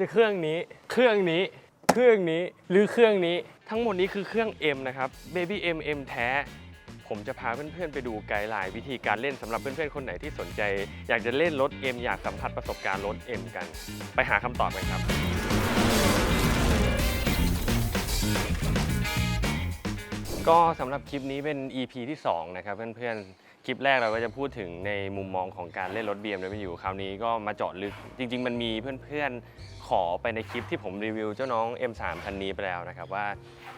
จะเครื่องนี้ เครื่องนี้ เครื่องนี้ หรือเครื่องนี้ ทั้งหมดนี้คือเครื่อง M นะครับ Baby M M แท้ ผมจะพาเพื่อนๆไปดูไกด์ไลน์วิธีการเล่นสำหรับเพื่อนๆคนไหนที่สนใจ อยากจะเล่นรถ M อยากสัมผัสประสบการณ์รถ M กัน ไปหาคำตอบกันครับ ก็สำหรับคลิปนี้เป็น EP ที่ 2 นะครับ เพื่อนๆคลิปแรกเราก็จะพูดถึงในมุมมองของการเล่นรถ BMW คราวนี้ก็มาเจาะลึก จริง ๆ มันมีเพื่อนๆ ขอไปในคลิปที่ผมรีวิวเจ้าน้อง M3 คันนี้ไปแล้วนะครับว่า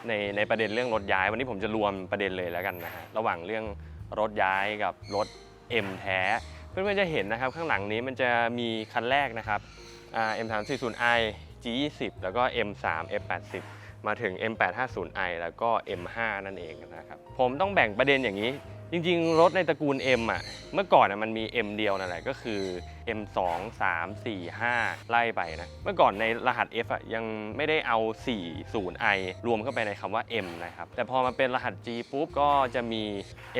ในในประเด็นเรื่องรถย้าย วันนี้ผมจะรวมประเด็นเลยแล้วกันนะฮะระหว่างเรื่องรถย้ายกับรถ M แท้ เพื่อนๆจะเห็นนะครับข้างหลังนี้มันจะมีคันแรกนะครับ M340i G20 แล้วก็ M3 F80 มาถึง M850i แล้วก็ M5 นั่นเองนะครับผมต้องแบ่งประเด็นอย่างนี้ จริงๆ รถในตระกูล M อะ เมื่อก่อนอะมันมี M เดียวนั่นแหละก็คือ M2 3 4 5 ไล่ไปนะ เมื่อก่อนในรหัส F อะยังไม่ได้เอา 40i รวมเข้าไปในคำว่า M นะครับ แต่พอมาเป็นรหัส G ปุ๊บก็จะมี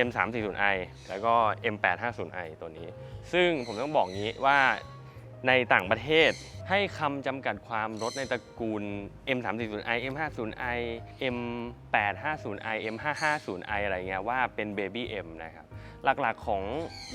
M340i แล้วก็ M850i ตัวนี้ ซึ่งผมต้องบอกงี้ว่า ในต่างประเทศ ให้คำจำกัดความรถในตระกูล M340i M50i M850i M550i อะไรเงี้ยว่าเป็น Baby M นะครับ หลักๆของ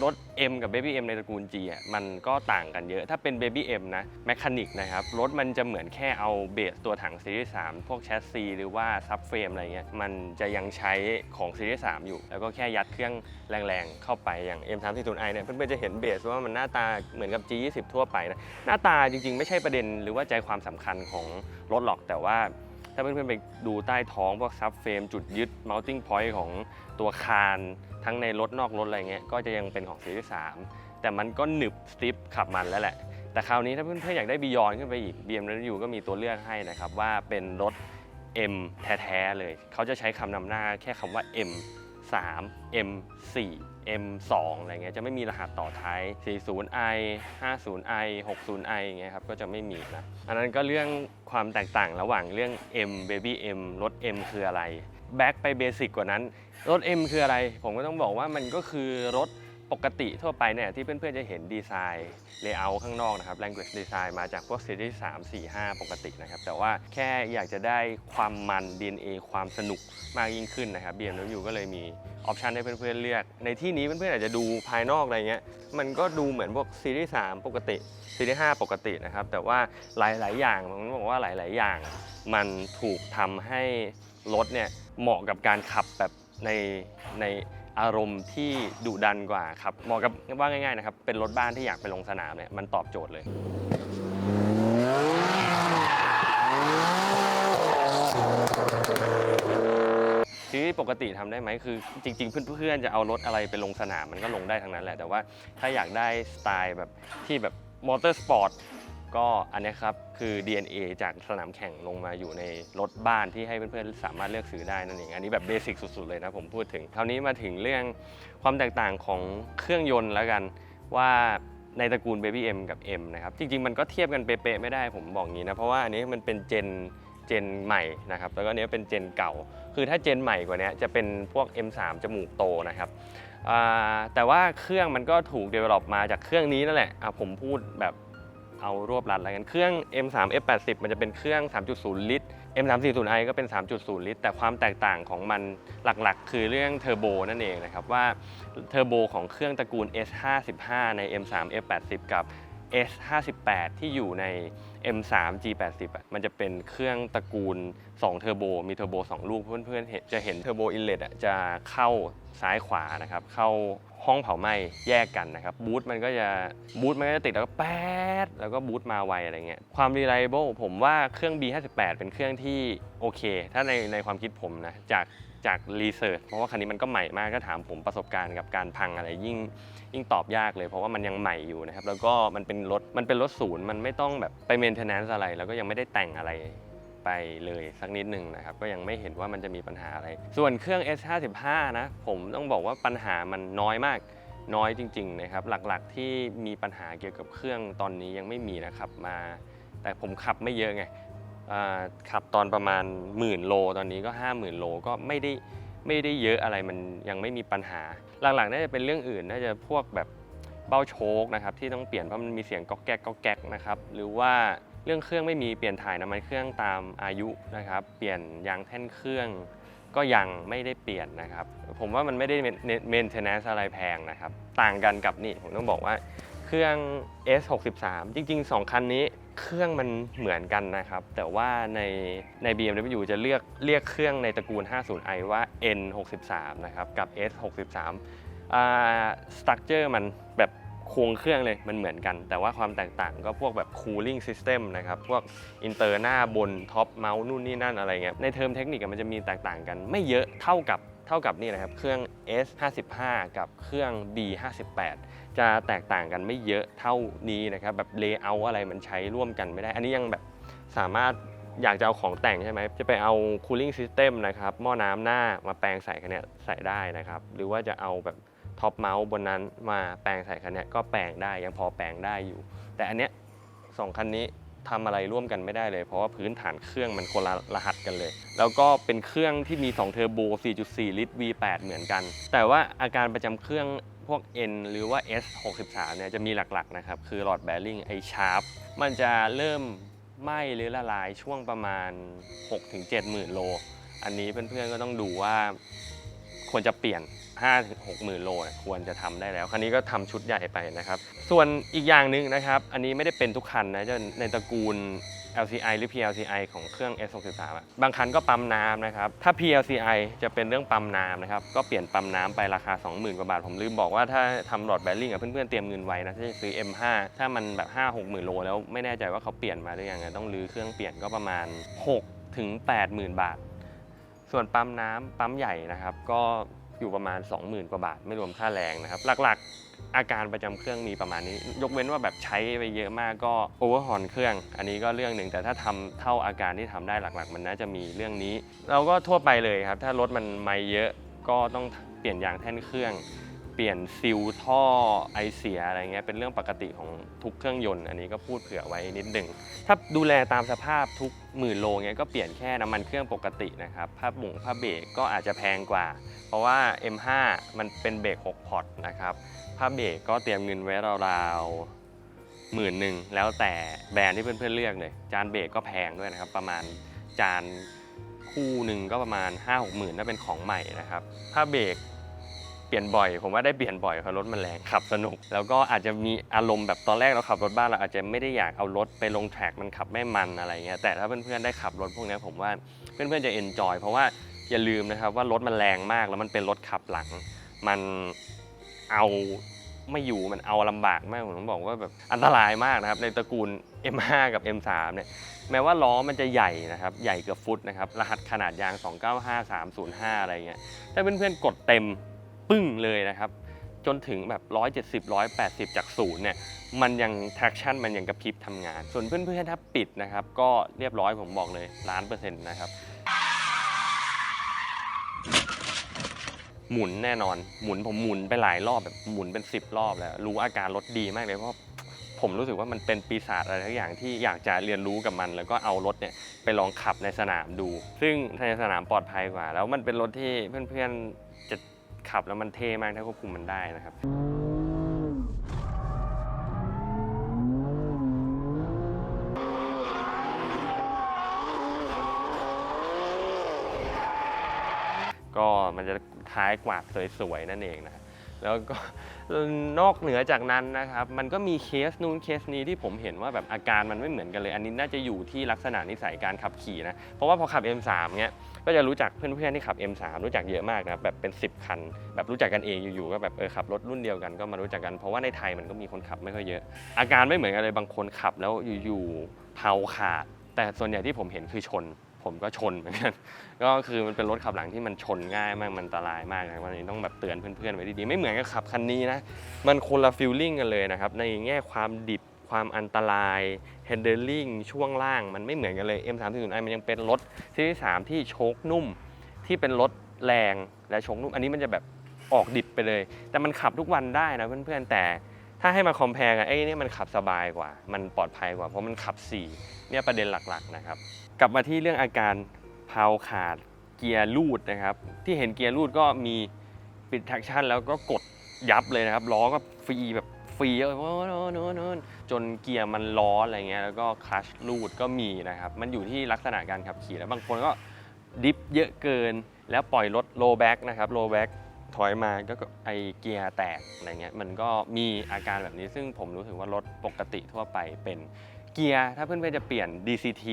รถ M กับ Baby M ในตระกูล G อะมันก็ต่างกันเยอะ ถ้าเป็น Baby M นะแมคานิกนะครับ รถมันจะเหมือนแค่เอาเบสตัวถังซีรีส์3พวกแชสซีหรือว่าซับเฟรมอะไรเงี้ย มันจะยังใช้ของซีรีส์3อยู่ แล้วก็แค่ยัดเครื่องแรงๆ เข้าไปอย่าง M340i เนี่ยเพื่อนๆจะเห็นเบสว่ามันหน้าตาเหมือนกับ G20 ทั่วไปนะ หน้าตาจริงๆ ไม่ใช่ประเด็นหรือว่าใจความสำคัญของรถหรอกแต่ว่าถ้าเพื่อนๆไปดูใต้ท้องพวกซับเฟรมจุดยึด mounting point ของตัวคาน ทั้งในรถนอกรถอะไรเงี้ยก็จะยังเป็นของซีรีส์3แต่มันก็หนึบสติปขับมันแล้วแหละ แต่คราวนี้ถ้าเพื่อนๆอยากได้บียอนขึ้นไปอีก BMW ก็มีตัวเลือกให้นะครับว่าเป็นรถ M แท้ๆเลย เขาจะใช้คำนำหน้าแค่คำว่า M 3 M 4 M 2อะไรเงี้ยจะไม่มีรหัสต่อท้าย 40i 50i 60i อย่างเงี้ยครับก็จะไม่มีนะอันนั้นก็เรื่องความแตกต่างระหว่างเรื่อง M Baby M รถ M คืออะไร แบ็กไปเบสิกกว่านั้น รถ M คืออะไร ผมก็ต้องบอกว่ามันก็คือรถปกติทั่วไปเนี่ยที่เพื่อนๆจะเห็นดีไซน์เลเยอร์ข้างนอกนะครับ language design มาจากพวกซีรีส์3 4 5 ปกตินะครับ แต่ว่าแค่อยากจะได้ความมัน DNA ความสนุกมากยิ่งขึ้นนะครับ BMW ก็เลยมีออปชันให้เพื่อนๆเลือก ในที่นี้เพื่อนๆอาจจะดูภายนอกอะไรเงี้ย มันก็ดูเหมือนพวกซีรีส์3ปกติซีรีส์5ปกตินะครับ แต่ว่าหลายๆ อย่างผมต้องบอกว่าหลาย ๆ อย่าง มันถูกทำให้รถเนี่ยเหมาะกับการขับแบบ ในในอารมณ์ที่ดุดันกว่าครับเหมาะกับว่าง่ายๆนะครับเป็นรถบ้านที่อยากไปลงสนามเนี่ยมันตอบโจทย์เลยซีรีส์ปกติทำได้ไหมคือจริง ๆ เพื่อนๆจะเอารถอะไรไปลงสนามมันก็ลงได้ทั้งนั้นแหละแต่ว่าถ้าอยากได้สไตล์แบบที่แบบมอเตอร์สปอร์ต ก็อันนี้ครับคือ DNA จากสนามแข่งลงมาอยู่ในรถบ้านที่ให้เพื่อนๆสามารถเลือกซื้อได้นั่นเองอันนี้แบบเบสิกสุดๆเลยนะผมพูดถึงคราวนี้มาถึงเรื่องความแตกต่างของเครื่องยนต์แล้วกันว่าในตระกูล Baby M กับ M นะครับ จริง ๆ มันก็เทียบกันเป๊ะๆไม่ได้ผมบอกงี้นะ เพราะว่าอันนี้มันเป็นเจนเจนใหม่นะครับ แล้วก็อันนี้เป็นเจนเก่า คือถ้าเจนใหม่กว่านี้จะเป็นพวก M3 จมูกโตนะครับ แต่ว่าเครื่องมันก็ถูก develop มาจากเครื่องนี้นั่นแหละะผมพูดแบบ เอารวบรัดอะไรกันเครื่อง M3 F80 มันจะเป็นเครื่อง 3.0 ลิตร M340i ก็เป็น 3.0 ลิตร แต่ความแตกต่างของมันหลักๆ คือเรื่องเทอร์โบนั่นเองนะครับว่าเทอร์โบของเครื่องตระกูล S55 ใน M3 F80 กับ S58 ที่อยู่ใน M3 G80 อะมันจะเป็นเครื่องตระกูล 2 เทอร์โบ มีเทอร์โบ 2 ลูก เพื่อนๆเห็นจะเห็นเทอร์โบอินเลตอะจะเข้าซ้ายขวานะครับ เข้าห้องเผาไหม้แยกกันนะครับบูทมันก็จะบูทมันก็จะติดแล้วก็แป๊ดแล้วก็บูทมาไวอะไรเงี้ยความ reliable ผมว่าเครื่อง B58 เป็นเครื่องที่โอเค ถ้าในในความคิดผมนะจาก จากรีเสิร์ชเพราะว่าคันนี้มันก็ใหม่มากก็ถามผมประสบการณ์กับการพังอะไรยิ่งยิ่งตอบยากเลยเพราะว่ามันยังใหม่อยู่นะครับแล้วก็มันเป็นรถมันเป็นรถศูนย์มันไม่ต้องแบบไปเมนเทนแนนซ์อะไร แล้วก็ยังไม่ได้แต่งอะไรไปเลยสักนิดหนึ่งนะครับก็ยังไม่เห็นว่ามันจะมีปัญหาอะไร ส่วนเครื่อง S55 นะผมต้องบอกว่าปัญหามันน้อยมากน้อยจริง ๆ นะครับ หลักๆที่มีปัญหาเกี่ยวกับเครื่องตอนนี้ยังไม่มีนะครับมา แต่ผมขับไม่เยอะไง ขับตอนประมาณหมื่นโลตอนนี้ก็ 50,000 โลก็ไม่ได้ไม่ได้เยอะอะไรมันยังไม่มีปัญหา หลักๆน่าจะเป็นเรื่องอื่นน่าจะพวกแบบเบ้าโชคนะครับที่ต้องเปลี่ยนเพราะมันมีเสียงก๊อกแก๊กก๊อกแก๊กนะครับหรือว่าเรื่องเครื่องไม่มีเปลี่ยนถ่ายน้ำมันเครื่องตามอายุนะครับ เปลี่ยนยางแท่นเครื่อง ก็ยังไม่ได้เปลี่ยนนะครับ ผมว่ามันไม่ได้เมนเทนแนนซ์อะไรแพงนะครับ ต่างกันกับนี่ผมต้องบอกว่าเครื่อง S63 จริง ๆ 2 คันนี้ เครื่องมันเหมือนกันนะครับ แต่ว่าในใน BMW จะเลือกเรียกเครื่องในตระกูล 50i ว่า N63 นะครับ กับ S63 อ่าสตั๊กเจอร์มันแบบ โครงเครื่องเลยมันเหมือนกัน แต่ว่าความแตกต่างก็พวกแบบ cooling system นะครับ พวกอินเตอร์หน้าบนท็อปเมาส์นู่นนี่นั่นอะไรเงี้ยในเทอมเทคนิคมันจะมีแตกต่างกัน ไม่เยอะเท่ากับเท่ากับนี่นะครับ เครื่อง S55 กับเครื่อง B58 จะแตกต่างกันไม่เยอะเท่านี้นะครับ แบบเลเยอร์อะไรมันใช้ร่วมกันไม่ได้ อันนี้ยังแบบสามารถอยากจะเอาของแต่งใช่ไหม จะไปเอา cooling system นะครับ หม้อน้ำหน้ามาแปลงใส่คันเนี้ยใส่ได้นะครับ หรือว่าจะเอาแบบ ท็อปเมาส์บนนั้นมาแปลงใส่คันนี้ก็แปลงได้ยังพอแปลงได้อยู่ แต่อันเนี้ยสองคันนี้ทำอะไรร่วมกันไม่ได้เลย เพราะว่าพื้นฐานเครื่องมันคนละรหัสกันเลย แล้วก็เป็นเครื่องที่มี 2 เทอร์โบ 4.4 ลิตร V8 เหมือนกัน แต่ว่าอาการประจำเครื่องพวก N หรือว่า S63 เนี่ยจะมีหลักๆนะครับ คือหลอดแบริ่งไอชาร์ปมันจะเริ่มไหม้หรือละลายช่วงประมาณ 6-7 หมื่นโล อันนี้เพื่อนๆก็ต้องดูว่าควรจะเปลี่ยน 5-6หมื่นโลเนี่ยควรจะทำได้แล้ว คันนี้ก็ทำชุดใหญ่ไปนะครับ ส่วนอีกอย่างหนึ่งนะครับ อันนี้ไม่ได้เป็นทุกคันนะจะในตระกูล LCI หรือ PLCI ของเครื่อง S63 อะบางคันก็ปั๊มน้ำนะครับ ถ้า PLCI จะเป็นเรื่องปั๊มน้ำนะครับ ก็เปลี่ยนปั๊มน้ำไปราคา 20,000 กว่าบาท ผมลืมบอกว่าถ้าทำหลอดแบริ่งอะเพื่อนๆเตรียมเงินไว้นะถ้าจะซื้อ M5 ถ้ามันแบบ 5-6 หมื่นโลแล้วไม่แน่ใจว่าเขาเปลี่ยนมาหรือยังไงต้องรื้อเครื่องเปลี่ยนก็ประมาณ 6 ถึง 80,000 บาท ส่วนปั๊มน้ำปั๊มใหญ่นะครับก็ อยู่ประมาณ 20,000 กว่าบาท ไม่รวมค่าแรงนะครับ หลักๆอาการประจำเครื่องมีประมาณนี้ ยกเว้นว่าแบบใช้ไปเยอะมากก็โอเวอร์ฮอนเครื่อง อันนี้ก็เรื่องหนึ่งแต่ถ้าทำเท่าอาการที่ทำได้หลักๆ มันน่าจะมีเรื่องนี้ เราก็ทั่วไปเลยครับ ถ้ารถมันไม่เยอะก็ต้องเปลี่ยนยางแท่นเครื่อง เปลี่ยนซิลท่อไอเสียอะไรเงี้ยเป็นเรื่องปกติของทุกเครื่องยนต์อันนี้ก็พูดเผื่อไว้นิดหนึ่งถ้าดูแลตามสภาพทุกหมื่นโลเงี้ยก็เปลี่ยนแค่น้ำมันเครื่องปกตินะครับผ้าบุ่งผ้าเบรกก็อาจจะแพงกว่า เพราะว่า M5 มันเป็นเบรก6พอร์ตนะครับผ้าเบรกก็เตรียมเงินไว้ราวๆหมื่นหนึ่งแล้วแต่แบรนด์ที่เพื่อนๆเลือกเลยจานเบรกก็แพงด้วยนะครับประมาณจานคู่หนึ่งก็ประมาณ 5-6 หมื่นถ้าเป็นของใหม่นะครับผ้าเบรก เปลี่ยนบ่อย ผมว่าได้เปลี่ยนบ่อยเพราะรถมันแรงขับสนุก แล้วก็อาจจะมีอารมณ์แบบตอนแรกเราขับรถบ้านเราอาจจะไม่ได้อยากเอารถไปลงแทร็กมันขับไม่มันอะไรเงี้ยแต่ถ้าเพื่อนๆได้ขับรถพวกนี้ผมว่าเพื่อนๆจะเอนจอยเพราะว่าอย่าลืมนะครับว่ารถมันแรงมากแล้วมันเป็นรถขับหลัง มันเอาไม่อยู่มันเอาลำบากมากผมต้องบอกว่าแบบอันตรายมากนะครับในตระกูล M5 กับ M3 เนี่ยแม้ว่าล้อมันจะใหญ่นะครับใหญ่เกือบฟุตนะครับรหัสขนาดยาง 295305 อะไรเงี้ยถ้าเพื่อนๆกดเต็ม ปึ้งเลยนะครับ จนถึงแบบ 170 180 จากศูนย์เนี่ยมันยัง traction มันยังกระพริบทำงาน ส่วนเพื่อนๆถ้าปิดนะครับ ก็เรียบร้อยผมบอกเลยล้านเปอร์เซ็นต์นะครับ หมุนแน่นอนหมุนผมหมุนไปหลายรอบแบบหมุนเป็น 10 รอบแล้ว รู้อาการรถดีมากเลยเพราะผมรู้สึกว่ามันเป็นปีศาจอะไรทุกอย่างที่อยากจะเรียนรู้กับมัน แล้วก็เอารถเนี่ยไปลองขับในสนามดู ซึ่งในสนามปลอดภัยกว่า แล้วมันเป็นรถที่เพื่อนๆ ขับแล้วมันเท่มากถ้าควบคุมมันได้นะครับก็มันจะท้ายกวาดสวยๆนั่นเองนะ แล้วก็นอกเหนือจากนั้นนะครับมันก็มีเคสนู้นเคสนี้ที่ผมเห็นว่าแบบอาการมันไม่เหมือนกันเลย อันนี้น่าจะอยู่ที่ลักษณะนิสัยการขับขี่นะเพราะว่าพอขับ M3 เนี้ยก็จะรู้จักเพื่อนๆที่ขับ M3 รู้จักเยอะมากนะแบบเป็น 10 คัน แบบรู้จักกันเองอยู่ๆก็แบบเออขับรถรุ่นเดียวกันก็มารู้จักกันเพราะว่าในไทยมันก็มีคนขับไม่ค่อยเยอะ อาการไม่เหมือนกันเลยบางคนขับแล้วอยู่ๆเผาขาด แต่ส่วนใหญ่ที่ผมเห็นคือชน ผมก็ชนเหมือนกัน ก็คือมันเป็นรถขับหลังที่มันชนง่ายมาก มันอันตรายมากนะวันนี้ต้องแบบเตือนเพื่อนๆไว้ดีๆ ไม่เหมือนกับขับคันนี้นะ มันคนละฟิลลิ่งกันเลยนะครับ ในแง่ความดิบ ความอันตราย handling ช่วงล่างมันไม่เหมือนกันเลย M340i มันยังเป็นรถซีรีส์3ที่โชคนุ่ม ที่เป็นรถแรงและโชคนุ่ม อันนี้มันจะแบบออกดิบไปเลย แต่มันขับทุกวันได้นะเพื่อนๆ แต่ถ้าให้มาคอมเพลกันไอ้นี่มันขับสบายกว่า มันปลอดภัยกว่า เพราะมันขับ4เนี่ยประเด็นหลักๆนะครับ กลับมาที่เรื่องอาการเพาขาดเกียร์ลูดนะครับ ที่เห็นเกียร์ลูดก็มีปิด traction แล้วก็กดยับเลยนะครับล้อก็ฟรีแบบฟรีโอ้โนโนโนนจนเกียร์มันล้ออะไรเงี้ยแล้วก็คลัชลูดก็มีนะครับ มันอยู่ที่ลักษณะการขับขี่แล้วบางคนก็ดิฟเยอะเกิน แล้วปล่อยรถโลแบ็กนะครับโลแบ็กถอยมาก็ไอเกียร์แตกอะไรเงี้ยมันก็มีอาการแบบนี้ซึ่งผมรู้สึกว่ารถปกติทั่วไปเป็นเกียร์ถ้าเพื่อนๆจะเปลี่ยน DCT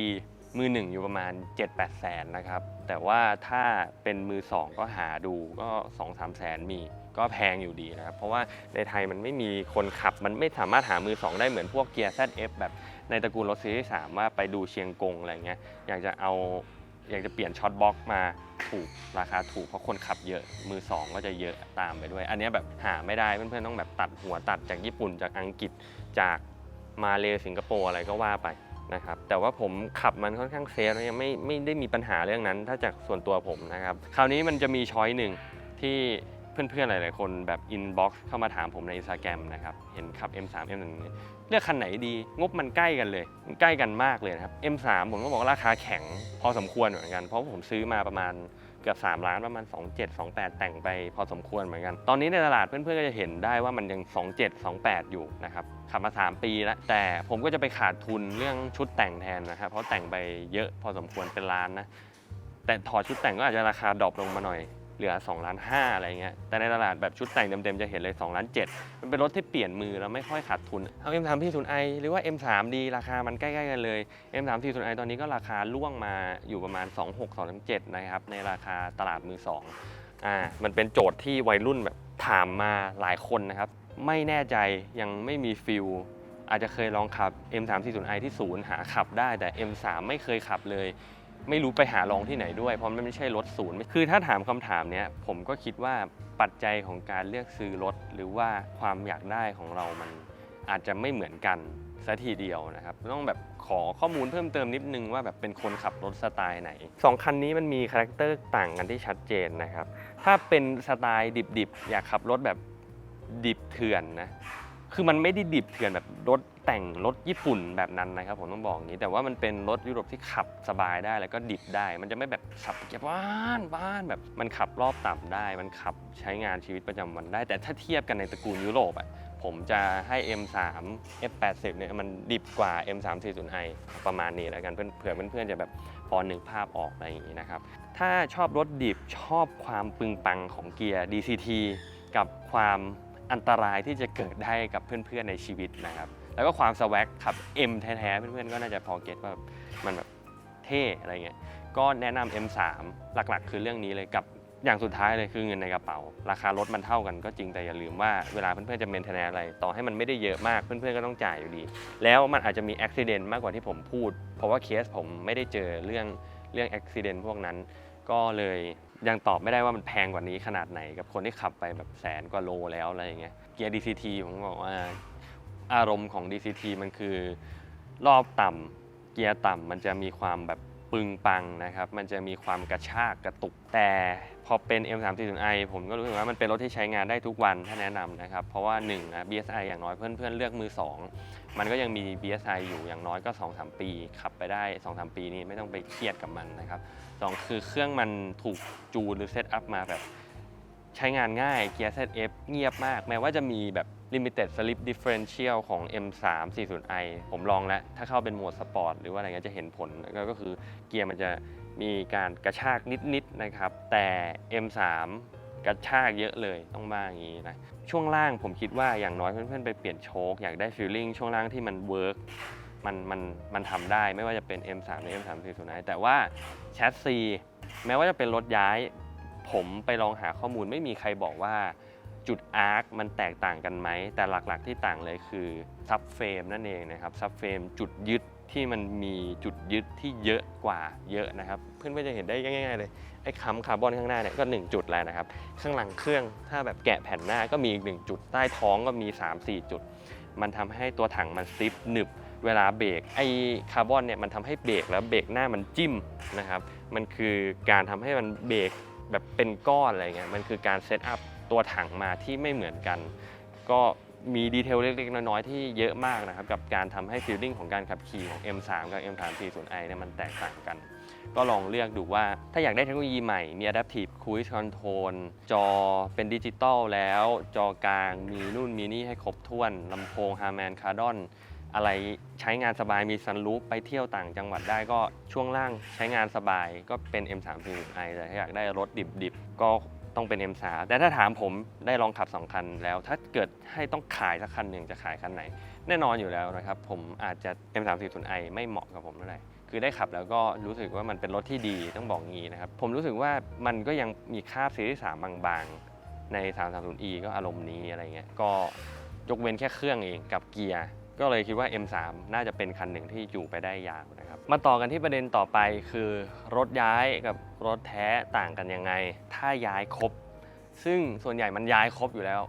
มือหนึ่งอยู่ประมาณ 7-8 แสนนะครับ แต่ว่าถ้าเป็นมือ2ก็หาดูก็ 2-3 แสนมีก็แพงอยู่ดีนะครับ เพราะว่าในไทยมันไม่มีคนขับ มันไม่สามารถหามือ2ได้เหมือนพวกเกียร์ ZF แบบในตระกูลรถซีรีส์3ว่าไปดูเชียงกงอะไรเงี้ยอยากจะเอาอยากจะเปลี่ยนช็อตบ็อกมาถูกราคาถูกเพราะคนขับเยอะมือ 2 ก็จะเยอะตามไปด้วย อันนี้แบบหาไม่ได้เพื่อนๆต้องแบบตัดหัวตัดจากญี่ปุ่นจากอังกฤษจากมาเลสิงคโปร์อะไรก็ว่าไป นะครับแต่ว่าผมขับมันค่อนข้างเซฟนยังไม่ไม่ได้มีปัญหาเรื่องนั้น ถ้าจากส่วนตัวผมนะครับ คราวนี้มันจะมีช้อยหนึ่งที่เพื่อนๆหลาย ๆ คนแบบอินบ็อกซ์เข้ามาถามผมในอินสตาแกรมนะครับเห็นขับ M3 M1 เนี่ยเลือกคันไหนดี งบมันใกล้กันเลยมันใกล้กันมากเลยนะครับ M3 ผมก็บอกว่าราคาแข็งพอสมควรเหมือนกัน เพราะผมซื้อมาประมาณ เกือบ3ล้านประมาณ 27 28 แต่งไปพอสมควรเหมือนกัน ตอนนี้ในตลาดเพื่อนๆก็จะเห็นได้ว่ามันยัง 27 28 อยู่นะครับขับมา 3 ปีแล้ว แต่ผมก็จะไปขาดทุนเรื่องชุดแต่งแทนนะครับเพราะแต่งไปเยอะพอสมควรเป็นล้านนะแต่ถอดชุดแต่งก็อาจจะราคาดรอปลงมาหน่อย เหลือ2ล้าน5อะไรเงี้ยแต่ในตลาดแบบชุดแต่งเต็มๆจะเห็นเลย2ล้าน7มันเป็นรถที่เปลี่ยนมือแล้วไม่ค่อยขาดทุนเอา M3 40i หรือว่า M3 ดีราคามันใกล้ๆกันเลย M3 40i ตอนนี้ก็ราคาล่วงมาอยู่ประมาณ 26 27นะครับในราคาตลาดมือ2อ่ามันเป็นโจทย์ที่วัยรุ่นแบบถามมาหลายคนนะครับไม่แน่ใจยังไม่มีฟิลอาจจะเคยลองขับ M340i ที่ศูนย์หาขับได้แต่ M3 ไม่เคยขับเลย ไม่รู้ไปหาลองที่ไหนด้วย เพราะมันไม่ใช่รถศูนย์ คือถ้าถามคำถามเนี้ยผมก็คิดว่าปัจจัยของการเลือกซื้อรถ หรือว่าความอยากได้ของเรามันอาจจะไม่เหมือนกันซะทีเดียวนะครับ ต้องแบบขอข้อมูลเพิ่มเติมนิดนึงว่าแบบเป็นคนขับรถสไตล์ไหนสองคันนี้มันมีคาแรคเตอร์ต่างกันที่ชัดเจนนะครับ ถ้าเป็นสไตล์ดิบๆ อยากขับรถแบบดิบเถื่อนนะ คือมันไม่ได้ดิบเถื่อนแบบรถ แต่งรถญี่ปุ่นแบบนั้นนะครับผมต้องบอกอย่างนี้ แต่ว่ามันเป็นรถยุโรปที่ขับสบายได้แล้วก็ดิบได้ มันจะไม่แบบขับเกียร์บ้านบ้านแบบมันขับรอบต่ำได้ มันขับใช้งานชีวิตประจำวันได้ แต่ถ้าเทียบกันในตระกูลยุโรปอะผมจะให้ M3 F80 เนี่ยมันดิบกว่า M340i ประมาณนี้แล้วกันเพื่อนเผื่อเพื่อนๆจะแบบพอนึกภาพออกอะไรอย่างนี้นะครับ ถ้าชอบรถดิบชอบความปึงปังของเกียร์ DCT กับความอันตรายที่จะเกิดได้กับเพื่อนๆในชีวิตนะครับ แล้วก็ความสวักขับ M แท้ๆ เพื่อนๆ ก็น่าจะพอเก็ตว่ามันแบบเท่อะไรเงี้ย ก็แนะนำ M3 หลักๆ คือเรื่องนี้เลยกับอย่างสุดท้ายเลยคือเงินในกระเป๋า ราคารถมันเท่ากันก็จริงแต่อย่าลืมว่าเวลาเพื่อนๆจะเมนเทนอะไร ต่อให้มันไม่ได้เยอะมากเพื่อนๆก็ต้องจ่ายอยู่ดี แล้วมันอาจจะมีอุบิเหตุมากกว่าที่ผมพูด เพราะว่าเคสผมไม่ได้เจอเรื่องเรื่องอุบิเหตุพวกนั้น ก็เลยยังตอบไม่ได้ว่ามันแพงกว่านี้ขนาดไหน กับคนที่ขับไปแบบแสนกว่าโลแล้วอะไรอย่างเงี้ยเกียร์ DCT ผมบอกว่า อารมณ์ของ DCT มันคือรอบต่ำเกียร์ต่ำมันจะมีความแบบปึงปังนะครับ มันจะมีความกระชากกระตุก แต่พอเป็น M340i ผมก็รู้สึกว่ามันเป็นรถที่ใช้งานได้ทุกวันถ้าแนะนำนะครับ เพราะว่า1อะ BSI อย่างน้อยเพื่อนๆเลือกมือ 2 มันก็ยังมี BSI อยู่อย่างน้อยก็ 2-3 ปี ขับไปได้ 2-3 ปีนี้ไม่ต้องไปเครียดกับมันนะครับสองคือเครื่องมันถูกจูนหรือเซตอัพมาแบบใช้งานง่ายเกียร์ ZF เงียบมาก แม้ว่าจะมีแบบ Limited Slip Differential ของ M3 40i ผมลองแล้ว ถ้าเข้าเป็นโหมดสปอร์ตหรือว่าอะไรเงี้ยจะเห็นผลก็คือเกียร์มันจะมีการกระชากนิดๆนะครับ แต่ M3 กระชากเยอะเลยต้องมาอย่างนี้นะ ช่วงล่างผมคิดว่าอย่างน้อยเพื่อนๆไปเปลี่ยนโชคอยากได้ฟีลลิ่งช่วงล่างที่มันเวิร์กมันมันมันทำได้ไม่ว่าจะเป็น M3 หรือ M3 40i แต่ว่าแชสซีแม้ว่าจะเป็นรถย้าย ผมไปลองหาข้อมูลไม่มีใครบอกว่า จุดอาร์คมันแตกต่างกันไหม แต่หลักๆที่ต่างเลยคือซับเฟรมนั่นเองนะครับซับเฟรมจุดยึดที่มันมีจุดยึดที่เยอะกว่าเยอะนะครับ เพื่อนๆจะเห็นได้ง่ายๆเลยไอ้ค้ำคาร์บอนข้างหน้าเนี่ยก็ 1 จุดแล้วนะครับ ข้างหลังเครื่องถ้าแบบแกะแผ่นหน้าก็มีอีกหนึ่งจุด ใต้ท้องก็มี 3-4 จุด มันทำให้ตัวถังมันซิปหนึบเวลาเบรกไอ้คาร์บอนเนี่ยมันทำให้เบรกแล้วเบรกหน้ามันจิ้มนะครับ มันคือการทำให้มันเบรกแบบเป็นก้อนอะไรเงี้ยมันคือการเซตอัพ ตัวถังมาที่ไม่เหมือนกัน ก็มีดีเทลเล็กๆ น้อยๆ ที่เยอะมากนะครับ กับการทำให้ฟีลลิ่งของการขับขี่ของ M3 กับ M340i เนี่ยมันแตกต่างกัน ก็ลองเลือกดูว่าถ้าอยากได้เทคโนโลยีใหม่มี Adaptive Cruise Control จอเป็นดิจิตอลแล้ว จอกลางมีนู่นมีนี่ให้ครบถ้วนลำโพง Harman Kardon อะไรใช้งานสบายมีซันรูปไปเที่ยวต่างจังหวัดได้ก็ช่วงล่างใช้งานสบายก็เป็น M340i แต่ถ้าอยากได้รถดิบๆ ก็ ต้องเป็น M3 แต่ถ้าถามผมได้ลองขับ 2 คันแล้ว ถ้าเกิดให้ต้องขายสักคันหนึ่งจะขายคันไหน แน่นอนอยู่แล้วนะครับ ผมอาจจะ M340i ไม่เหมาะกับผมเท่าไหร่คือได้ขับแล้วก็รู้สึกว่ามันเป็นรถที่ดีต้องบอกงี้นะครับ ผมรู้สึกว่ามันก็ยังมีคาบซีรีส์3บางๆ ใน 330e ก็อารมณ์นี้อะไรเงี้ยก็ยกเว้นแค่เครื่องเองกับเกียร์ก็เลยคิดว่า M3 น่าจะเป็นคันหนึ่งที่อยู่ไปได้ยาวนะ มาต่อกันที่ประเด็นต่อไปคือ รถย้ายกับรถแท้ต่างกันยังไง ถ้าย้ายครบ ซึ่งส่วนใหญ่มันย้ายครบอยู่แล้ว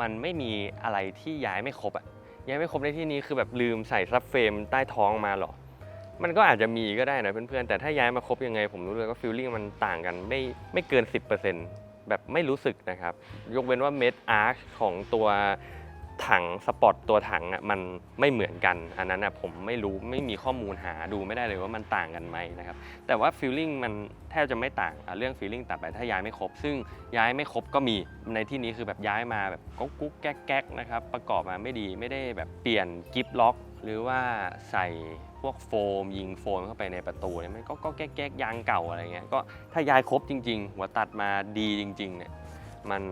มันไม่มีอะไรที่ย้ายไม่ครบอะย้ายไม่ครบในที่นี้คือแบบลืมใส่ซับเฟรมใต้ท้องมาหรอ มันก็อาจจะมีก็ได้นะเพื่อนๆ แต่ถ้าย้ายมาครบยังไง ผมรู้เลยว่าฟีลลิ่งมันต่างกันไม่ไม่เกิน 10%แบบไม่รู้สึกนะครับ ยกเว้นว่าเมดอาร์ของตัว ถังสปอร์ตตัวถังอะมันไม่เหมือนกัน อันนั้นอะผมไม่รู้ไม่มีข้อมูลหาดูไม่ได้เลยว่ามันต่างกันไหมนะครับแต่ว่าฟีลลิ่งมันแทบจะไม่ต่างเรื่องฟีลลิ่งตัดไปถ้าย้ายไม่ครบ ซึ่งย้ายไม่ครบก็มีในที่นี้คือแบบย้ายมาแบบกุ๊กกุ๊กแก๊กแก๊กนะครับประกอบมาไม่ดีไม่ได้แบบเปลี่ยนกิฟล็อก หรือว่าใส่พวกโฟม ยิงโฟมเข้าไปในประตูเนี่ยมันก็ก็แก๊กแก๊กยางเก่าอะไรเงี้ยก็ถ้าย้ายครบจริง ๆ หัวตัดมาดีจริงๆเนี่ยมัน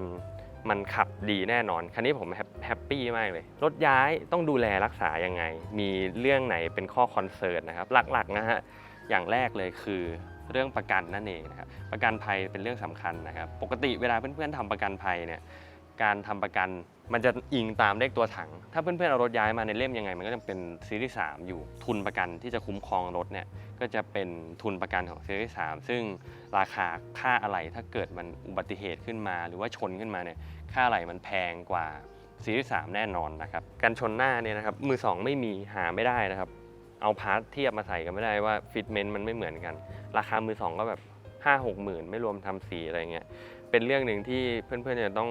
มันขับดีแน่นอน คันนี้ผมแฮปปี้มากเลย รถย้ายต้องดูแลรักษายังไง มีเรื่องไหนเป็นข้อคอนเซิร์นนะครับ หลักๆนะฮะ อย่างแรกเลยคือเรื่องประกันนั่นเองนะครับ ประกันภัยเป็นเรื่องสำคัญนะครับ ปกติเวลาเพื่อนๆทำประกันภัยเนี่ย การทำประกัน มันจะอิงตามเลขตัวถัง ถ้าเพื่อนๆเอารถย้ายมาในเล่มยังไง มันก็จะเป็นซีรีส์3อยู่ ทุนประกันที่จะคุ้มครองรถเนี่ย ก็จะเป็นทุนประกันของซีรีส์3ซึ่งราคาค่าอะไหล่ถ้าเกิดมันอุบัติเหตุขึ้นมา หรือว่าชนขึ้นมาเนี่ย ค่าอะไหล่มันแพงกว่าซีรีส์3แน่นอนนะครับ การชนหน้าเนี่ยนะครับ มือ 2 ไม่มีหาไม่ได้นะครับ เอาพาร์ทเทียบมาใส่กันไม่ได้ว่าฟิตเมนต์มันไม่เหมือนกัน ราคามือ 2 ก็แบบ5 6หมื่นไม่รวมทำสีอะไรเงี้ย เป็นเรื่องหนึ่งที่เพื่อนๆจะต้อง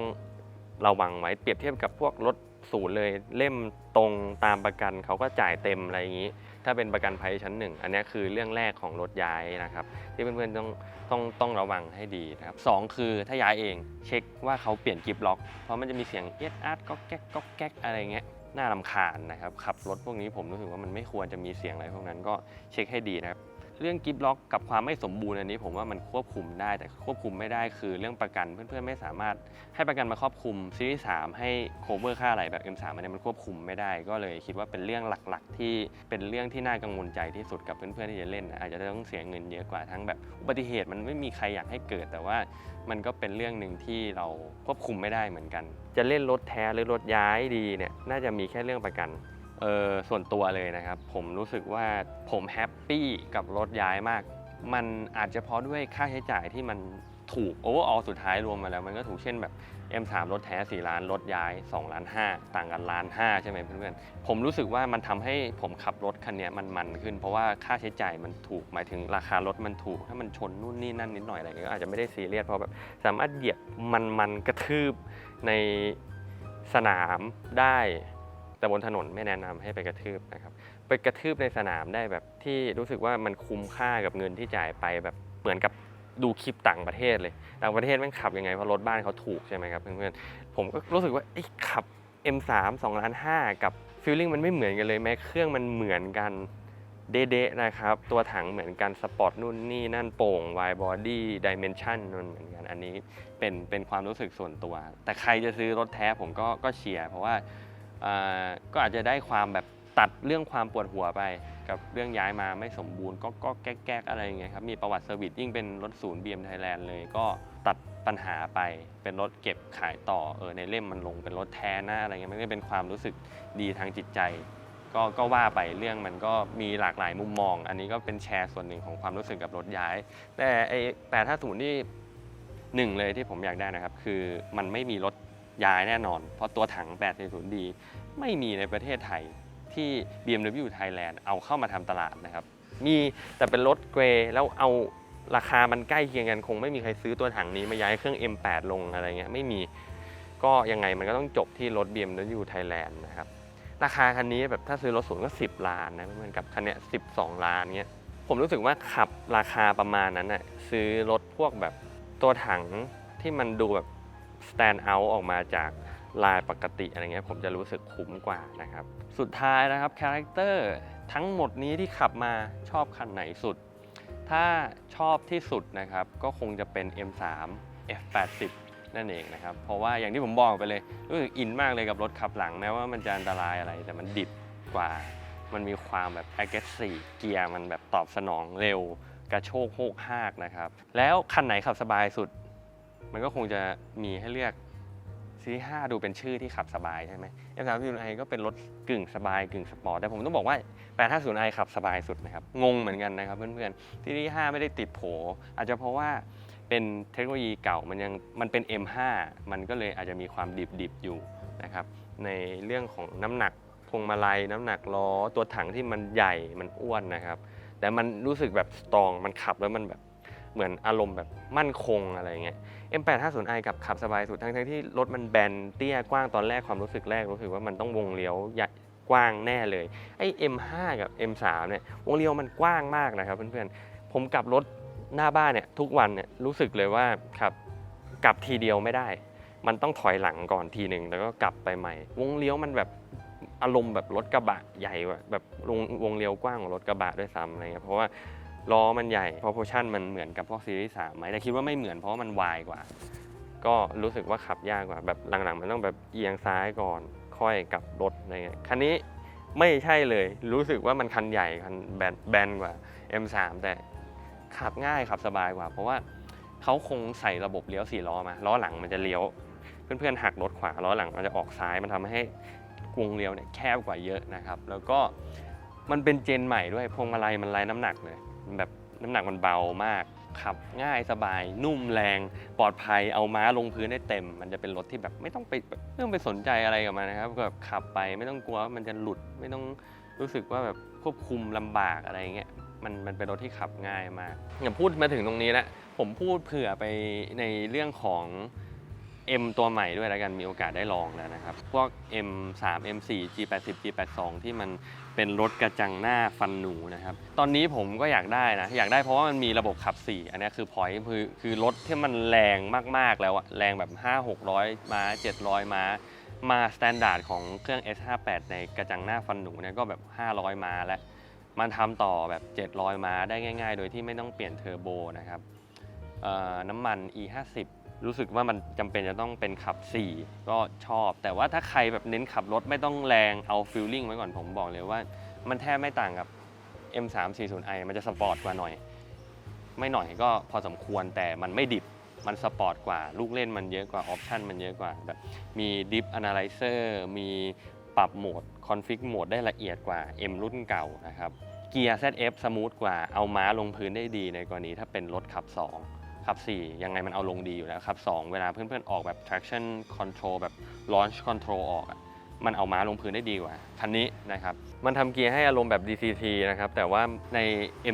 ระวังไว้เปรียบเทียบกับพวกรถศูนย์เลยเล่มตรงตามประกันเขาก็จ่ายเต็มอะไรอย่างนี้ ถ้าเป็นประกันภัยชั้นหนึ่งอันนี้คือเรื่องแรกของรถย้ายนะครับ ที่เพื่อนๆต้องต้องต้องระวังให้ดีนะครับสองคือถ้าย้ายเองเช็คว่าเขาเปลี่ยนกิฟล็อก เพราะมันจะมีเสียงเอสอาร์ก็แก๊กก็แก๊กอะไรเงี้ยน่ารำคาญนะครับขับรถพวกนี้ผมรู้สึกว่ามันไม่ควรจะมีเสียงอะไรพวกนั้นก็เช็คให้ดีนะครับ เรื่องกิฟล็อกกับความไม่สมบูรณ์อันนี้ ผมว่ามันควบคุมได้แต่ควบคุมไม่ได้คือเรื่องประกันเพื่อนๆไม่สามารถให้ประกันมาครอบคลุมซีรีส์3ให้โคเวอร์ค่าอะไรแบบ M3 อันนี้มันควบคุมไม่ได้ ก็เลยคิดว่าเป็นเรื่องหลักๆ ที่เป็นเรื่องที่น่ากังวลใจที่สุดกับเพื่อนๆที่จะเล่น อาจจะต้องเสียเงินเยอะกว่าทั้งแบบอุบัติเหตุมันไม่มีใครอยากให้เกิด แต่ว่ามันก็เป็นเรื่องหนึ่งที่เราควบคุมไม่ได้เหมือนกัน จะเล่นรถแท้หรือรถย้ายดีเนี่ยน่าจะมีแค่เรื่องประกัน เออส่วนตัวเลยนะครับ ผมรู้สึกว่าผมแฮปปี้กับรถย้ายมาก มันอาจจะเพราะด้วยค่าใช้จ่ายที่มันถูกโอเวอร์ออสุดท้ายรวมมาแล้ว มันก็ถูกเช่นแบบ M3 รถแท้ 4 ล้านรถย้าย 2 ล้าน 5 ต่างกันล้าน 5 ใช่ไหมเพื่อนๆผมรู้สึกว่ามันทำให้ผมขับรถคันนี้มันมันขึ้น เพราะว่าค่าใช้จ่ายมันถูกหมายถึงราคารถมันถูก ถ้ามันชนนู่นนี่นั่นนิดหน่อยอะไรเงี้ยก็อาจจะไม่ได้ซีเรียสเพราะแบบสามารถเหยียบมันมันกระทืบในสนามได้ แต่บนถนนไม่แนะนำให้ไปกระทืบนะครับ ไปกระทืบในสนามได้แบบที่รู้สึกว่ามันคุ้มค่ากับเงินที่จ่ายไปแบบเหมือนกับดูคลิปต่างประเทศเลยต่างประเทศม่งขับยังไงเพราะรถบ้านเขาถูกใช่ไหมครับเพื่อนๆผมก็รู้สึกว่าไอ้ขับ M3 2ล้าน5กับฟีลลิ่งมันไม่เหมือนกันเลยแม้เครื่องมันเหมือนกันเดะๆนะครับ ตัวถังเหมือนกันสปอร์ตนู่นนี่นั่นโป่ง wide body dimension นั่นเหมือนกันอันนี้เป็นเป็นความรู้สึกส่วนตัว แต่ใครจะซื้อรถแท้ผมก็ก็เชียร์เพราะว่า ก็อาจจะได้ความแบบตัดเรื่องความปวดหัวไป กับเรื่องย้ายมาไม่สมบูรณ์ก็ก็แก๊กๆอะไรอย่างเงี้ยครับมีประวัติเซอร์วิสยิ่งเป็นรถศูนย์บีเอ็มไทยแลนด์เลยก็ตัดปัญหาไปเป็นรถเก็บขายต่อเออในเล่มมันลงเป็นรถแท้นะอะไรเงี้ยมันก็เป็นความรู้สึกดีทางจิตใจ ก็ก็ว่าไปเรื่องมันก็มีหลากหลายมุมมอง อันนี้ก็เป็นแชร์ส่วนหนึ่งของความรู้สึกกับรถย้าย แต่ไอแปดห้าศูนย์นี่หนึ่งเลยที่ผมอยากได้นะครับ คือมันไม่มีรถ ย้ายแน่นอน เพราะตัวถัง 840D ไม่มีในประเทศไทยที่ BMW Thailand เอาเข้ามาทำตลาดนะครับ มีแต่เป็นรถเกรย์แล้วเอาราคามันใกล้เคียงกัน คงไม่มีใครซื้อตัวถังนี้มาย้ายเครื่อง M8 ลงอะไรเงี้ยไม่มีก็ยังไงมันก็ต้องจบที่รถ BMW Thailand นะครับ ราคาคันนี้แบบถ้าซื้อรถศูนย์ก็ 10 ล้านนะเหมือนกับคันเนี้ย12 ล้านเงี้ยผมรู้สึกว่าขับราคาประมาณนั้นน่ะซื้อรถพวกแบบตัวถังที่มันดูแบบ stand out ออกมาจากลายปกติอะไรเงี้ยผมจะรู้สึกคุ้มกว่านะครับ สุดท้ายนะครับคาแรคเตอร์ทั้งหมดนี้ที่ขับมาชอบคันไหนสุด ถ้าชอบที่สุดนะครับ ก็คงจะเป็น M3 F80 นั่นเองนะครับ เพราะว่าอย่างที่ผมบอกไปเลยรู้สึกอินมากเลยกับรถขับหลังแม้ว่ามันจะอันตรายอะไร แต่มันดิบกว่า มันมีความแบบ aggressive เกียร์มันแบบตอบสนองเร็ว กระโชกโหกหากนะครับ แล้วคันไหนขับสบายสุด มันก็คงจะมีให้เลือกซีรีส์5ดูเป็นชื่อที่ขับสบายใช่ไหม F30i ก็เป็นรถกึ่งสบายกึ่งสปอร์ต แต่ผมต้องบอกว่า 850i ขับสบายสุดนะครับ งงเหมือนกันนะครับเพื่อนๆซีรีส์5ไม่ได้ติดโผ อาจจะเพราะว่าเป็นเทคโนโลยีเก่า มันยังมันเป็น M5 มันก็เลยอาจจะมีความดิบๆอยู่นะครับ ในเรื่องของน้ำหนักพวงมาลัย น้ำหนักล้อ ตัวถังที่มันใหญ่ มันอ้วนนะครับ แต่มันรู้สึกแบบสตรอง มันขับแล้วมันแบบเหมือนอารมณ์แบบมั่นคงอะไรเงี้ย M850i กับขับสบายสุดทั้งทั้งที่รถมันแบนเตี้ยกว้างตอนแรกความรู้สึกแรกรู้สึกว่ามันต้องวงเลี้ยวใหญ่กว้างแน่เลยไอ้ M5 กับ M3 เนี่ยวงเลี้ยวมันกว้างมากนะครับเพื่อนๆผมกลับรถหน้าบ้านเนี่ยทุกวันเนี่ยรู้สึกเลยว่าขับกลับทีเดียวไม่ได้ มันต้องถอยหลังก่อนทีหนึ่งแล้วก็กลับไปใหม่ วงเลี้ยวมันแบบอารมณ์แบบรถกระบะใหญ่แบบวงวงเลี้ยวกว้างกว่ารถกระบะด้วยซ้ำอะไรเงี้ยเพราะว่า ล้อมันใหญ่ proportion มันเหมือนกับพวกซีรีส์3ไหมแต่คิดว่าไม่เหมือนเพราะมันวายกว่า ก็รู้สึกว่าขับยากกว่าแบบหลังๆ มันต้องแบบเอียงซ้ายก่อนค่อยกลับรถอะไรเงี้ยคันนี้ไม่ใช่เลย รู้สึกว่ามันคันใหญ่คันแบนแบนกว่า M3 แต่ขับง่ายขับสบายกว่า เพราะว่าเขาคงใส่ระบบเลี้ยวสี่ล้อมาล้อหลังมันจะเลี้ยวเพื่อนๆหักรถขวาล้อหลังมันจะออกซ้ายมันทำให้กวงเลี้ยวเนี่ยแคบกว่าเยอะนะครับ แล้วก็มันเป็นเจนใหม่ด้วยพวงมาลัยมันไร้น้ำหนักเลย แบบน้ำหนักมันเบามากขับง่ายสบายนุ่มแรง ปลอดภัยเอาม้าลงพื้นได้เต็ม มันจะเป็นรถที่แบบไม่ต้องไปไม่ต้องไปสนใจอะไรกับมันนะครับก็แบบขับไปไม่ต้องกลัวว่ามันจะหลุดไม่ต้องรู้สึกว่าแบบควบคุมลำบากอะไรเงี้ยมันมันเป็นรถที่ขับง่ายมากอย่าพูดมาถึงตรงนี้แล้วผมพูดเผื่อไปในเรื่องของ M ตัวใหม่ด้วยแล้วกันมีโอกาสได้ลองแล้วนะครับ พวก M3 M4 G80 G82 ที่มัน เป็นรถกระจังหน้าฟันหนูนะครับ ตอนนี้ผมก็อยากได้นะ อยากได้เพราะว่ามันมีระบบขับ 4 อันนี้คือพอยต์คือคือรถที่มันแรงมากๆแล้วอะแรงแบบ 5 600 ม้า 700 ม้า มาสแตนดาร์ดของเครื่อง S58 ในกระจังหน้าฟันหนูเนี่ยก็แบบ 500 ม้าแล้ว มันทำต่อแบบ 700 ม้าได้ง่าย ๆ โดยที่ไม่ต้องเปลี่ยนเทอร์โบนะครับน้ำมัน E50 รู้สึกว่ามันจำเป็นจะต้องเป็นขับ 4 ก็ชอบ แต่ว่าถ้าใครแบบเน้นขับรถไม่ต้องแรงเอาฟิลลิ่งไว้ก่อนผมบอกเลยว่า มันแทบไม่ต่างกับ M340i มันจะสปอร์ตกว่าหน่อย ไม่หน่อยก็พอสมควรแต่มันไม่ดิบมันสปอร์ตกว่าลูกเล่นมันเยอะกว่าออปชันมันเยอะกว่าแบบมีดิฟ Analyzer มีปรับโหมดคอนฟิกโหมดได้ละเอียดกว่า M รุ่นเก่านะครับเกียร์ ZF สมูทกว่าเอาม้าลงพื้นได้ดีในกรณีถ้าเป็นรถขับ 2 ขับ 4 ยังไงมันเอาลงดีอยู่แล้วขับ 2 เวลาเพื่อนๆ ออกแบบ traction control แบบ launch control ออกอะมันเอาม้าลงพื้นได้ดีกว่า คันนี้นะครับ มันทำเกียร์ให้อารมณ์แบบ DCT นะครับ แต่ว่าใน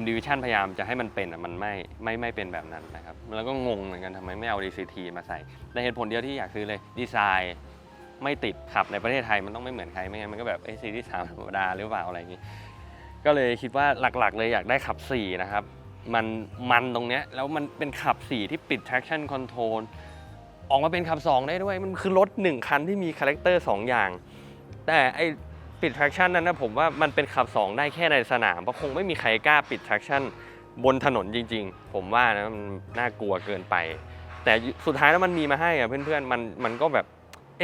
M Division พยายามจะให้มันเป็นอะมันไม่ไม่ไม่เป็นแบบนั้นนะครับ แล้วก็งงเหมือนกันทำไมไม่เอา DCT มาใส่ แต่เหตุผลเดียวที่อยากซื้อเลยดีไซน์ไม่ติดขับในประเทศไทยมันต้องไม่เหมือนใครไม่งั้นมันก็แบบไอซีรีส์สามธรรมดาหรือเปล่าอะไรอย่างนี้ ก็เลยคิดว่าหลักๆ เลยอยากได้ขับ4นะครับ มันมันตรงเนี้ยแล้วมันเป็นขับ 4 ที่ปิด traction control ออกมาเป็นขับ 2 ได้ด้วย มันคือรถ 1 คันที่มีคาแรคเตอร์ 2 อย่าง แต่ไอปิด traction นั้นนะผมว่ามันเป็นขับ 2 ได้แค่ในสนามเพราะคงไม่มีใครกล้าปิด traction บนถนนจริง ๆ ผมว่านะมันน่ากลัวเกินไป แต่สุดท้ายแล้วมันมีมาให้อะเพื่อนๆมันมันก็แบบ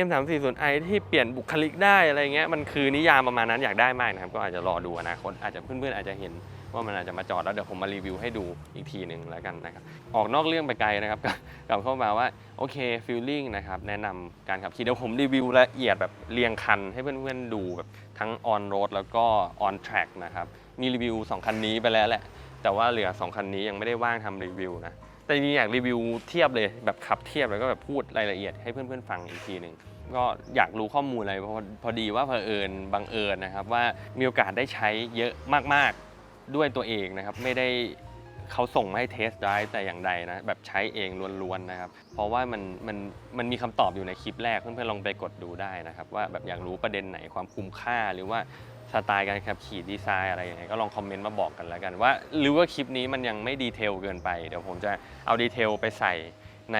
M340i ที่เปลี่ยนบุคลิกได้อะไรเงี้ยมันคือนิยามประมาณนั้นอยากได้มากนะครับ ก็อาจจะรอดูอนาคตอาจจะเพื่อนๆอาจจะเห็น ว่ามันอาจจะมาจอดแล้วเดี๋ยวผมมารีวิวให้ดูอีกทีหนึ่งแล้วกันนะครับออกนอกเรื่องไปไกลนะครับกลับเข้ามาว่าโอเคฟิลลิ่งนะครับแนะนำการขับขี่เดี๋ยวผมรีวิวละเอียดแบบเรียงคันให้เพื่อนๆดูแบบทั้งออนโรดแล้วก็ออนแทร็กนะครับมีรีวิวสองคันนี้ไปแล้วแหละ แต่ว่าเหลือสองคันนี้ยังไม่ได้ว่างทำรีวิวนะแต่จริงอยากรีวิวเทียบเลยแบบขับเทียบแล้วก็แบบพูดรายละเอียดให้เพื่อนๆฟังอีกทีหนึ่งก็อยากรู้ข้อมูลอะไรพราะพอดีว่าเผอิญบังเอิญนะครับว่ามีโอกาสได้ใช้เยอะมากๆ ด้วยตัวเองนะครับ ไม่ได้เขาส่งมาให้เทสไดรฟ์แต่อย่างใดนะ แบบใช้เองล้วนๆนะครับ เพราะว่ามันมันมันมีคำตอบอยู่ในคลิปแรก เพื่อนๆลองไปกดดูได้นะครับ ว่าแบบอยากรู้ประเด็นไหนความคุ้มค่าหรือว่าสไตล์การขับขี่ดีไซน์อะไรอยังไงก็ลองคอมเมนต์มาบอกกันแล้วกันว่า หรือว่าคลิปนี้มันยังไม่ดีเทลเกินไป เดี๋ยวผมจะเอาดีเทลไปใส่ใน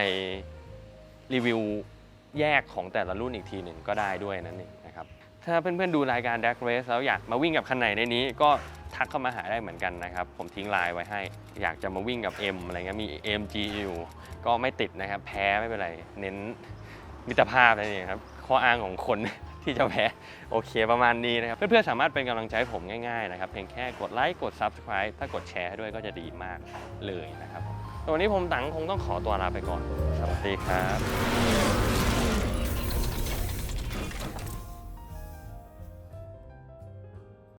รีวิวแยกของแต่ละรุ่นอีกทีหนึ่งก็ได้ด้วยนั่นเองนะครับ ถ้าเพื่อนๆดูรายการ d a c Race แล้วอยากมาวิ่งกับคันไหนในนี้ก็ ทักเข้ามาหาได้เหมือนกันนะครับ ผมทิ้งไลน์ไว้ให้ อยากจะมาวิ่งกับ M อะไรเงี้ยมี MG อยู่ก็ไม่ติดนะครับ แพ้ไม่เป็นไร เน้นมิตรภาพนั่นเองครับ ข้ออ้างของคนที่จะแพ้โอเคประมาณนี้นะครับ เพื่อนๆ สามารถเป็นกำลังใจผมง่ายๆนะครับ เพียงแค่กดไลค์กด Subscribe ถ้ากดแชร์ให้ด้วยก็จะดีมากเลยนะครับแต่วันนี้ผมตังคงต้องขอตัวลาไปก่อน สวัสดีครับ